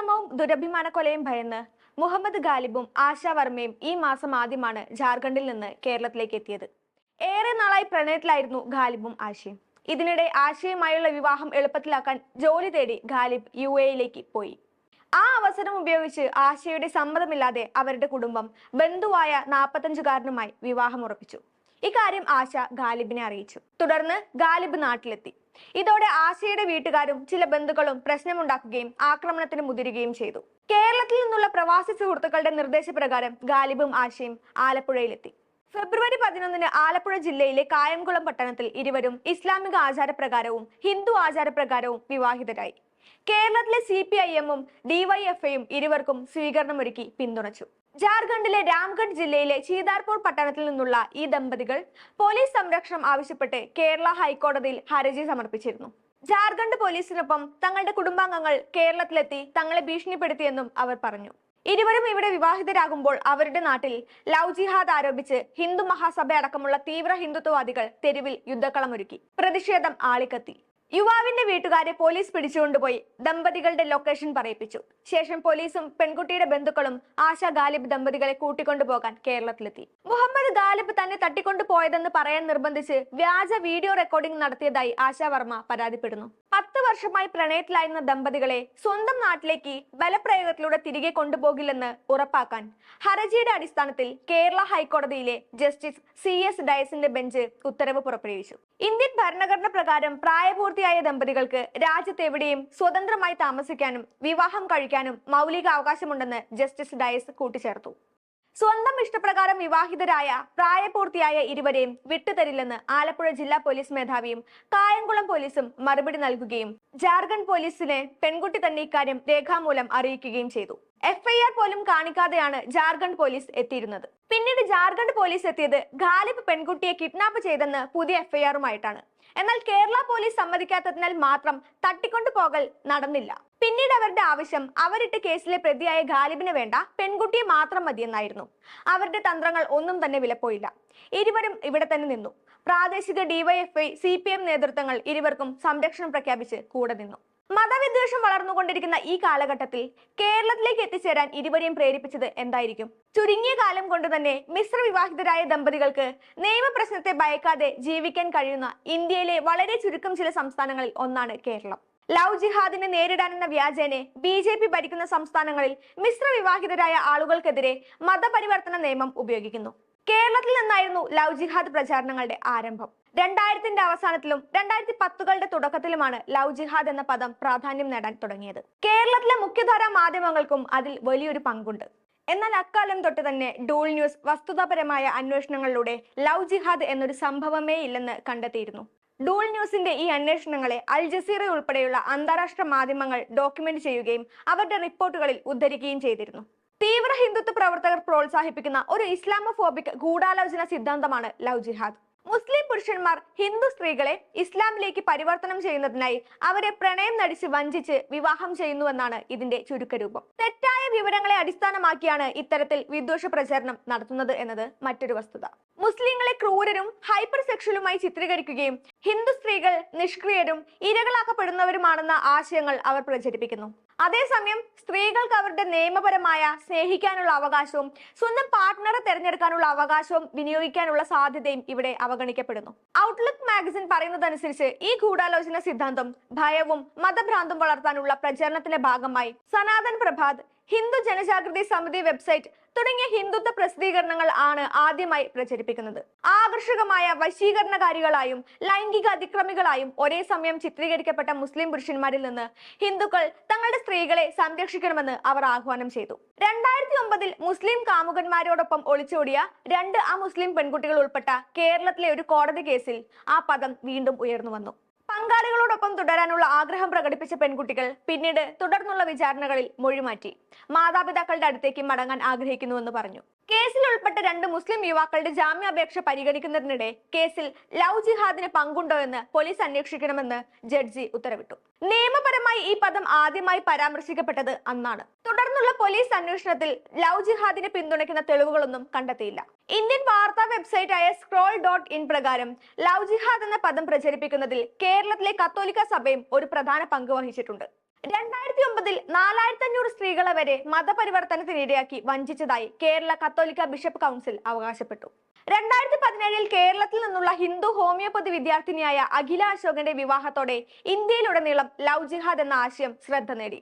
അക്രമവും ദുരഭിമാന കൊലയും ഭയന്ന് മുഹമ്മദ് ഗാലിബും ആശാ വർമ്മയും ഈ മാസം ആദ്യമാണ് ജാർഖണ്ഡിൽ നിന്ന് കേരളത്തിലേക്ക് എത്തിയത്. ഏറെ നാളായി പ്രണയത്തിലായിരുന്നു ഗാലിബും ആശയും. ഇതിനിടെ ആശയുമായുള്ള വിവാഹം എളുപ്പത്തിലാക്കാൻ ജോലി തേടി ഗാലിബ് യു എയിലേക്ക് പോയി. ആ അവസരം ഉപയോഗിച്ച് ആശയുടെ സമ്മതമില്ലാതെ അവരുടെ കുടുംബം ബന്ധുവായ നാൽപ്പത്തഞ്ചുകാരനുമായി വിവാഹം ഉറപ്പിച്ചു ഇക്കാര്യം ആശ ഗാലിബിനെ അറിയിച്ചു. തുടർന്ന് ഗാലിബ് നാട്ടിലെത്തി. ഇതോടെ ആശയുടെ വീട്ടുകാരും ചില ബന്ധുക്കളും പ്രശ്നമുണ്ടാക്കുകയും ആക്രമണത്തിന് മുതിരുകയും ചെയ്തു. കേരളത്തിൽ നിന്നുള്ള പ്രവാസി സുഹൃത്തുക്കളുടെ നിർദ്ദേശപ്രകാരം ഗാലിബും ആശയും ആലപ്പുഴയിലെത്തി. ഫെബ്രുവരി പതിനൊന്നിന് ആലപ്പുഴ ജില്ലയിലെ കായംകുളം പട്ടണത്തിൽ ഇരുവരും ഇസ്ലാമിക ആചാരപ്രകാരവും ഹിന്ദു ആചാരപ്രകാരവും വിവാഹിതരായി. കേരളത്തിലെ സി പി ഐ എമ്മും ഡിവൈഎഫ്ഐയും ഇരുവർക്കും സ്വീകരണമൊരുക്കി പിന്തുണച്ചു. ജാർഖണ്ഡിലെ രാംഗഡ് ജില്ലയിലെ ചീതാർപൂർ പട്ടണത്തിൽ നിന്നുള്ള ഈ ദമ്പതികൾ പോലീസ് സംരക്ഷണം ആവശ്യപ്പെട്ട് കേരള ഹൈക്കോടതിയിൽ ഹർജി സമർപ്പിച്ചിരുന്നു. ജാർഖണ്ഡ് പോലീസിനൊപ്പം തങ്ങളുടെ കുടുംബാംഗങ്ങൾ കേരളത്തിലെത്തി തങ്ങളെ ഭീഷണിപ്പെടുത്തിയെന്നും അവർ പറഞ്ഞു. ഇരുവരും ഇവിടെ വിവാഹിതരാകുമ്പോൾ അവരുടെ നാട്ടിൽ ലവ് ജിഹാദ് ആരോപിച്ച് ഹിന്ദു മഹാസഭ അടക്കമുള്ള തീവ്ര ഹിന്ദുത്വവാദികൾ തെരുവിൽ യുദ്ധക്കളമൊരുക്കി. പ്രതിഷേധം ആളിക്കത്തി. യുവാവിന്റെ വീട്ടുകാരെ പോലീസ് പിടിച്ചുകൊണ്ടുപോയി ദമ്പതികളുടെ ലൊക്കേഷൻ പറയിപ്പിച്ചു. ശേഷം പോലീസും പെൺകുട്ടിയുടെ ബന്ധുക്കളും ആശ ഗാലിബ് ദമ്പതികളെ കൂട്ടിക്കൊണ്ടുപോകാൻ കേരളത്തിലെത്തി. മുഹമ്മദ് ഗാലിബ് തന്നെ തട്ടിക്കൊണ്ടുപോയതെന്ന് പറയാൻ നിർബന്ധിച്ച് വ്യാജ വീഡിയോ റെക്കോർഡിംഗ് നടത്തിയതായി ആശ വർമ്മ പരാതിപ്പെടുന്നു. പത്ത് വർഷമായി പ്രണയത്തിലായിരുന്ന ദമ്പതികളെ സ്വന്തം നാട്ടിലേക്ക് ബലപ്രയോഗത്തിലൂടെ തിരികെ കൊണ്ടുപോകില്ലെന്ന് ഉറപ്പാക്കാൻ ഹർജിയുടെ അടിസ്ഥാനത്തിൽ കേരള ഹൈക്കോടതിയിലെ ജസ്റ്റിസ് സി എസ് ഡയസിന്റെ ബെഞ്ച് ഉത്തരവ് പുറപ്പെടുവിച്ചു. ഇന്ത്യൻ ഭരണഘടന പ്രകാരം പ്രായപൂർത്തിയായ ദമ്പതികൾക്ക് രാജ്യത്തെവിടെയും സ്വതന്ത്രമായി താമസിക്കാനും വിവാഹം കഴിക്കാനും മൗലിക അവകാശമുണ്ടെന്ന് ജസ്റ്റിസ് ഡയസ് കൂട്ടിച്ചേർത്തു. സ്വന്തം ഇഷ്ടപ്രകാരം വിവാഹിതരായ പ്രായപൂർത്തിയായ ഇരുവരെയും വിട്ടുതരില്ലെന്ന് ആലപ്പുഴ ജില്ലാ പോലീസ് മേധാവിയും കായംകുളം പോലീസും മറുപടി നൽകുകയും. ജാർഖണ്ഡ് പോലീസിനെ പെൺകുട്ടി തന്നെ ഇക്കാര്യം രേഖാമൂലം അറിയിക്കുകയും ചെയ്തു. എഫ്ഐആർ പോലും കാണിക്കാതെയാണ് ജാർഖണ്ഡ് പോലീസ് എത്തിയിരുന്നത്. പിന്നീട് ജാർഖണ്ഡ് പോലീസ് എത്തിയത് ഗാലിബ് പെൺകുട്ടിയെ കിഡ്നാപ്പ് ചെയ്തെന്ന് പുതിയ എഫ്ഐആറുമായിട്ടാണ് എന്നാൽ കേരള പോലീസ് സമ്മതിക്കാത്തതിനാൽ മാത്രം തട്ടിക്കൊണ്ടു പോകൽ നടന്നില്ല. പിന്നീട് അവരുടെ ആവശ്യം അവരിട്ട് കേസിലെ പ്രതിയായ ഗാലിബിന് വേണ്ട പെൺകുട്ടിയെ മാത്രം മതിയെന്നായിരുന്നു. അവരുടെ തന്ത്രങ്ങൾ ഒന്നും തന്നെ വിലപ്പോയില്ല. ഇരുവരും ഇവിടെ തന്നെ നിന്നു. പ്രാദേശിക D Y F I C P M നേതൃത്വങ്ങൾ ഇരുവർക്കും സംരക്ഷണം പ്രഖ്യാപിച്ച് കൂടെ നിന്നു. മതവിദ്വേഷം വളർന്നുകൊണ്ടിരിക്കുന്ന ഈ കാലഘട്ടത്തിൽ കേരളത്തിലേക്ക് എത്തിച്ചേരാൻ ഇരുവരെയും പ്രേരിപ്പിച്ചത് എന്തായിരിക്കും? ചുരുങ്ങിയ കാലം കൊണ്ട് തന്നെ മിശ്ര വിവാഹിതരായ ദമ്പതികൾക്ക് നിയമപ്രശ്നത്തെ ഭയക്കാതെ ജീവിക്കാൻ കഴിയുന്ന ഇന്ത്യയിലെ വളരെ ചുരുക്കം ചില സംസ്ഥാനങ്ങളിൽ ഒന്നാണ് കേരളം. ലവ് ജിഹാദിനെ നേരിടാനെന്ന വ്യാജേനെ ബി ജെ പി ഭരിക്കുന്ന സംസ്ഥാനങ്ങളിൽ മിശ്ര വിവാഹിതരായ ആളുകൾക്കെതിരെ മതപരിവർത്തന നിയമം ഉപയോഗിക്കുന്നു. കേരളത്തിൽ നിന്നായിരുന്നു ലവ് ജിഹാദ് പ്രചാരണങ്ങളുടെ ആരംഭം. രണ്ടായിരത്തിന്റെ അവസാനത്തിലും രണ്ടായിരത്തി പത്തുകളുടെ തുടക്കത്തിലുമാണ് ലവ് ജിഹാദ് എന്ന പദം പ്രാധാന്യം നേടാൻ തുടങ്ങിയത്. കേരളത്തിലെ മുഖ്യധാര മാധ്യമങ്ങൾക്കും അതിൽ വലിയൊരു പങ്കുണ്ട്. എന്നാൽ അക്കാലം തൊട്ട് തന്നെ ഡൂൾ ന്യൂസ് വസ്തുതാപരമായ അന്വേഷണങ്ങളിലൂടെ ലവ് ജിഹാദ് എന്നൊരു സംഭവമേ ഇല്ലെന്ന് കണ്ടെത്തിയിരുന്നു. ഡൂൾ ന്യൂസിന്റെ ഈ അന്വേഷണങ്ങളെ അൽ ജസീറ ഉൾപ്പെടെയുള്ള അന്താരാഷ്ട്ര മാധ്യമങ്ങൾ ഡോക്യുമെന്റ് ചെയ്യുകയും അവരുടെ റിപ്പോർട്ടുകളിൽ ഉദ്ധരിക്കുകയും ചെയ്തിരുന്നു. തീവ്ര ഹിന്ദുത്വ പ്രവർത്തകർ പ്രോത്സാഹിപ്പിക്കുന്ന ഒരു ഇസ്ലാമോഫോബിക് ഗൂഢാലോചന സിദ്ധാന്തമാണ് ലവ് ജിഹാദ്. മുസ്ലിം പുരുഷന്മാർ ഹിന്ദു സ്ത്രീകളെ ഇസ്ലാമിലേക്ക് പരിവർത്തനം ചെയ്യുന്നതിനായി അവരെ പ്രണയം നടിച്ച് വഞ്ചിച്ച് വിവാഹം ചെയ്യുന്നുവെന്നാണ് ഇതിന്റെ ചുരുക്കരൂപം. തെറ്റായ വിവരങ്ങളെ അടിസ്ഥാനമാക്കിയാണ് ഇത്തരത്തിൽ വിദ്വേഷ പ്രചരണം നടത്തുന്നത് എന്നത് മറ്റൊരു വസ്തുത. മുസ്ലിങ്ങളെ ക്രൂരരും ഹൈപ്പർ സെക്ഷലുമായി ചിത്രീകരിക്കുകയും ഹിന്ദു സ്ത്രീകൾ നിഷ്ക്രിയരും ഇരകളാക്കപ്പെടുന്നവരുമാണെന്ന ആശയങ്ങൾ അവർ പ്രചരിപ്പിക്കുന്നു. അതേസമയം സ്ത്രീകൾക്ക് അവരുടെ നിയമപരമായ സ്നേഹിക്കാനുള്ള അവകാശവും സ്വന്തം പാർട്ട്ണറെ തിരഞ്ഞെടുക്കാനുള്ള അവകാശവും വിനിയോഗിക്കാനുള്ള സാധ്യതയും ഇവിടെ അവഗണിക്കപ്പെടുന്നു. ഔട്ട്ലുക്ക് മാഗസിൻ പറയുന്നതനുസരിച്ച് ഈ ഗൂഢാലോചന സിദ്ധാന്തം ഭയവും മതഭ്രാന്തും വളർത്താനുള്ള പ്രചരണത്തിന്റെ ഭാഗമായി സനാതൻ പ്രഭാത് ഹിന്ദു ജനജാഗൃതി സമിതി വെബ്സൈറ്റ് തുടങ്ങിയ ഹിന്ദുത്വ പ്രസിദ്ധീകരണങ്ങൾ ആണ് ആദ്യമായി പ്രചരിപ്പിക്കുന്നത്. ആകർഷകമായ വശീകരണകാരികളായും ലൈംഗിക അതിക്രമികളായും ഒരേ സമയം ചിത്രീകരിക്കപ്പെട്ട മുസ്ലിം പുരുഷന്മാരിൽ നിന്ന് ഹിന്ദുക്കൾ തങ്ങളുടെ സ്ത്രീകളെ സംരക്ഷിക്കണമെന്ന് അവർ ആഹ്വാനം ചെയ്തു. രണ്ടായിരത്തി ഒമ്പതിൽ മുസ്ലിം കാമുകന്മാരോടൊപ്പം ഒളിച്ചോടിയ രണ്ട് ആ മുസ്ലിം പെൺകുട്ടികൾ ഉൾപ്പെട്ട കേരളത്തിലെ ഒരു കോടതി കേസിൽ ആ പദം വീണ്ടും ഉയർന്നു വന്നു. പങ്കാളികളോടൊപ്പം തുടരാനുള്ള ആഗ്രഹം പ്രകടിപ്പിച്ച പെൺകുട്ടികൾ പിന്നീട് തുടർന്നുള്ള വിചാരണകളിൽ മൊഴിമാറ്റി. മാതാപിതാക്കളുടെ അടുത്തേക്ക് മടങ്ങാൻ ആഗ്രഹിക്കുന്നുവെന്ന് പറഞ്ഞു. കേസിൽ ഉൾപ്പെട്ട രണ്ട് മുസ്ലിം യുവാക്കളുടെ ജാമ്യാപേക്ഷ പരിഗണിക്കുന്നതിനിടെ കേസിൽ ലവ് ജിഹാദിന് പങ്കുണ്ടോ എന്ന് പോലീസ് അന്വേഷിക്കണമെന്ന് ജഡ്ജി ഉത്തരവിട്ടു. നിയമപരമായി ഈ പദം ആദ്യമായി പരാമർശിക്കപ്പെട്ടത് അന്നാണ്. തുടർന്നുള്ള പോലീസ് അന്വേഷണത്തിൽ ലവ് ജിഹാദിനെ പിന്തുണയ്ക്കുന്ന തെളിവുകളൊന്നും കണ്ടെത്തിയില്ല. ഇന്ത്യൻ വാർത്താ വെബ്സൈറ്റായ സ്ക്രോൾ ഡോട്ട് ഇൻ പ്രകാരം ലവ് ജിഹാദ് എന്ന പദം പ്രചരിപ്പിക്കുന്നതിൽ കേരളത്തിലെ കത്തോലിക്ക സഭയും ഒരു പ്രധാന പങ്ക് വഹിച്ചിട്ടുണ്ട്. രണ്ടായിരത്തി ഒമ്പതിൽ നാലായിരത്തി അഞ്ഞൂറ് സ്ത്രീകളെ വരെ മതപരിവർത്തനത്തിനിടയാക്കി വഞ്ചിച്ചതായി കേരള കത്തോലിക്ക ബിഷപ്പ് കൗൺസിൽ അവകാശപ്പെട്ടു. രണ്ടായിരത്തി പതിനേഴിൽ കേരളത്തിൽ നിന്നുള്ള ഹിന്ദു ഹോമിയോപ്പതി വിദ്യാർത്ഥിനിയായ അഖില അശോകന്റെ വിവാഹത്തോടെ ഇന്ത്യയിലുടനീളം ലവ് ജിഹാദ് എന്ന ആശയം ശ്രദ്ധ നേടി.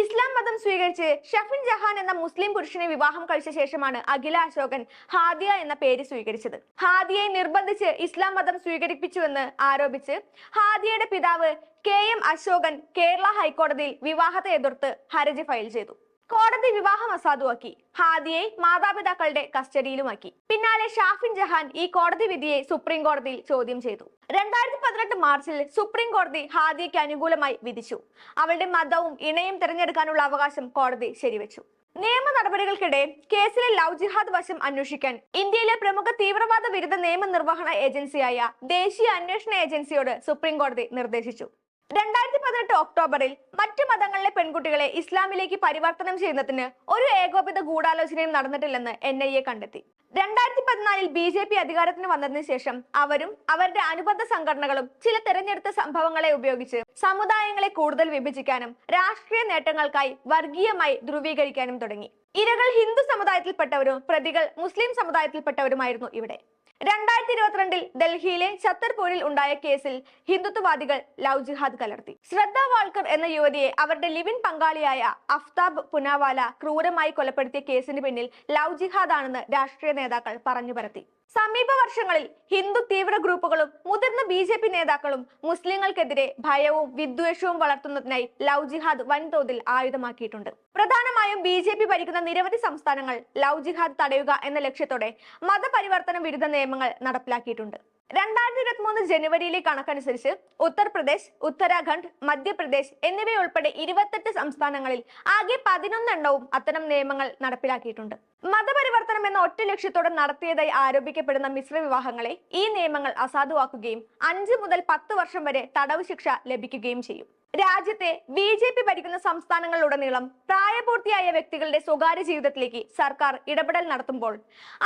ഇസ്ലാം മതം സ്വീകരിച്ച് ഷഫിൻ ജഹാൻ എന്ന മുസ്ലിം പുരുഷനെ വിവാഹം കഴിച്ച ശേഷമാണ് അഖില അശോകൻ ഹാദിയ എന്ന പേര് സ്വീകരിച്ചത്. ഹാദിയയെ നിർബന്ധിച്ച് ഇസ്ലാം മതം സ്വീകരിപ്പിച്ചുവെന്ന് ആരോപിച്ച് ഹാദിയയുടെ പിതാവ് കെ എം അശോകൻ കേരള ഹൈക്കോടതിയിൽ വിവാഹത്തെ എതിർത്ത് ഹർജി ഫയൽ ചെയ്തു. കോടതി വിവാഹം അസാധുവാക്കി. ഹാദിയെ മാതാപിതാക്കളുടെ കസ്റ്റഡിയിലുമാക്കി. പിന്നാലെ ഷാഫിൻ ജഹാൻ ഈ കോടതി വിധിയെ സുപ്രീം കോടതിയിൽ ചോദ്യം ചെയ്തു. രണ്ടായിരത്തി പതിനെട്ട് മാർച്ചിൽ സുപ്രീം കോടതി ഹാദിയയ്ക്ക് അനുകൂലമായി വിധിച്ചു. അവളുടെ മതവും ഇണയും തിരഞ്ഞെടുക്കാനുള്ള അവകാശം കോടതി ശരിവെച്ചു. നിയമ നടപടികൾക്കിടെ കേസിലെ ലവ് ജിഹാദ് വശം അന്വേഷിക്കാൻ ഇന്ത്യയിലെ പ്രമുഖ തീവ്രവാദ വിരുദ്ധ നിയമ നിർവഹണ ഏജൻസിയായ ദേശീയ അന്വേഷണ ഏജൻസിയോട് സുപ്രീം കോടതി നിർദ്ദേശിച്ചു. രണ്ടായിരത്തി പതിനെട്ട് ഒക്ടോബറിൽ മറ്റു മതങ്ങളിലെ പെൺകുട്ടികളെ ഇസ്ലാമിലേക്ക് പരിവർത്തനം ചെയ്യുന്നതിന് ഒരു ഏകോപിത ഗൂഢാലോചനയും നടന്നിട്ടില്ലെന്ന് എൻ ഐ എ കണ്ടെത്തി. രണ്ടായിരത്തി പതിനാലിൽ ബി ജെ പി അധികാരത്തിന് വന്നതിന് ശേഷം അവരും അവരുടെ അനുബന്ധ സംഘടനകളും ചില തെരഞ്ഞെടുത്ത സംഭവങ്ങളെ ഉപയോഗിച്ച് സമുദായങ്ങളെ കൂടുതൽ വിഭജിക്കാനും രാഷ്ട്രീയ നേട്ടങ്ങൾക്കായി വർഗീയമായി ധ്രുവീകരിക്കാനും തുടങ്ങി. ഇരകൾ ഹിന്ദു സമുദായത്തിൽപ്പെട്ടവരും പ്രതികൾ മുസ്ലിം സമുദായത്തിൽപ്പെട്ടവരുമായിരുന്നു ഇവിടെ. രണ്ടായിരത്തി ഇരുപത്തിരണ്ടിൽ ഡൽഹിയിലെ ഛത്തർപൂരിൽ ഉണ്ടായ കേസിൽ ഹിന്ദുത്വവാദികൾ ലവ് ജിഹാദ് കലർത്തി. ശ്രദ്ധ വാൾക്കർ എന്ന യുവതിയെ അവരുടെ ലിവിൻ പങ്കാളിയായ അഫ്താബ് പുനാവാല ക്രൂരമായി കൊലപ്പെടുത്തിയ കേസിന് പിന്നിൽ ലവ് ജിഹാദ് ആണെന്ന് രാഷ്ട്രീയ നേതാക്കൾ പറഞ്ഞു പരത്തി. സമീപ വർഷങ്ങളിൽ ഹിന്ദു തീവ്ര ഗ്രൂപ്പുകളും മുതിർന്ന ബി ജെ പി നേതാക്കളും മുസ്ലിങ്ങൾക്കെതിരെ ഭയവും വിദ്വേഷവും വളർത്തുന്നതിനായി ലവ് ജിഹാദ് വൻതോതിൽ ആയുധമാക്കിയിട്ടുണ്ട്. പ്രധാനമായും ബി ജെ പി ഭരിക്കുന്ന നിരവധി സംസ്ഥാനങ്ങൾ ലവ് ജിഹാദ് തടയുക എന്ന ലക്ഷ്യത്തോടെ മതപരിവർത്തന വിരുദ്ധ നിയമങ്ങൾ നടപ്പിലാക്കിയിട്ടുണ്ട്. രണ്ടായിരത്തി ഇരുപത്തി മൂന്ന് ജനുവരിയിലെ കണക്കനുസരിച്ച് ഉത്തർപ്രദേശ് ഉത്തരാഖണ്ഡ് മധ്യപ്രദേശ് എന്നിവയുൾപ്പെടെ ഇരുപത്തെട്ട് സംസ്ഥാനങ്ങളിൽ ആകെ പതിനൊന്നെണ്ണവും അത്തരം നിയമങ്ങൾ നടപ്പിലാക്കിയിട്ടുണ്ട്. മതപരിവർത്തനം എന്ന ഒറ്റ ലക്ഷ്യത്തോടെ നടത്തിയതായി ആരോപിക്കപ്പെടുന്ന മിശ്ര വിവാഹങ്ങളെ ഈ നിയമങ്ങൾ അസാധുവാക്കുകയും അഞ്ച് മുതൽ പത്ത് വർഷം വരെ തടവ് ശിക്ഷ ലഭിക്കുകയും ചെയ്യും. രാജ്യത്തെ ബി ജെ പി ഭരിക്കുന്ന സംസ്ഥാനങ്ങളിലുടനീളം പ്രായപൂർത്തിയായ വ്യക്തികളുടെ സ്വകാര്യ ജീവിതത്തിലേക്ക് സർക്കാർ ഇടപെടൽ നടത്തുമ്പോൾ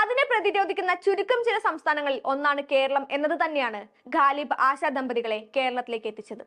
അതിനെ പ്രതിരോധിക്കുന്ന ചുരുക്കം ചില സംസ്ഥാനങ്ങളിൽ ഒന്നാണ് കേരളം എന്നത് തന്നെയാണ് ഖാലിബ് ആശാ ദമ്പതികളെ കേരളത്തിലേക്ക് എത്തിച്ചത്.